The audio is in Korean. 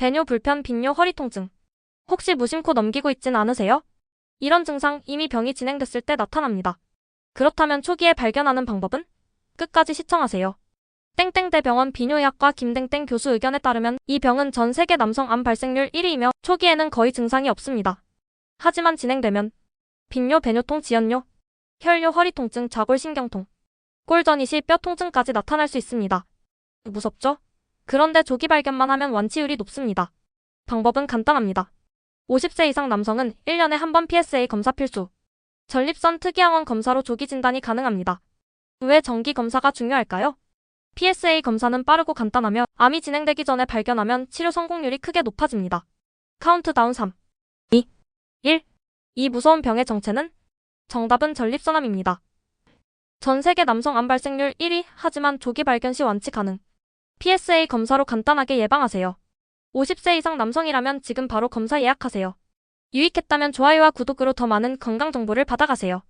배뇨 불편, 빈뇨, 허리 통증. 혹시 무심코 넘기고 있진 않으세요? 이런 증상 이미 병이 진행됐을 때 나타납니다. 그렇다면 초기에 발견하는 방법은? 끝까지 시청하세요. 땡땡대 병원 비뇨의학과 김땡땡 교수 의견에 따르면 이 병은 전 세계 남성 암 발생률 1위이며 초기에는 거의 증상이 없습니다. 하지만 진행되면 빈뇨, 배뇨통, 지연뇨, 혈뇨, 허리 통증, 좌골신경통, 꼴전이 시 뼈 통증까지 나타날 수 있습니다. 무섭죠? 그런데 조기 발견만 하면 완치율이 높습니다. 방법은 간단합니다. 50세 이상 남성은 1년에 한 번 PSA 검사 필수. 전립선 특이항원 검사로 조기 진단이 가능합니다. 왜 정기 검사가 중요할까요? PSA 검사는 빠르고 간단하며 암이 진행되기 전에 발견하면 치료 성공률이 크게 높아집니다. 카운트다운 3, 2, 1. 이 무서운 병의 정체는? 정답은 전립선암입니다. 전 세계 남성 암 발생률 1위 하지만 조기 발견 시 완치 가능. PSA 검사로 간단하게 예방하세요. 50세 이상 남성이라면 지금 바로 검사 예약하세요. 유익했다면 좋아요와 구독으로 더 많은 건강 정보를 받아가세요.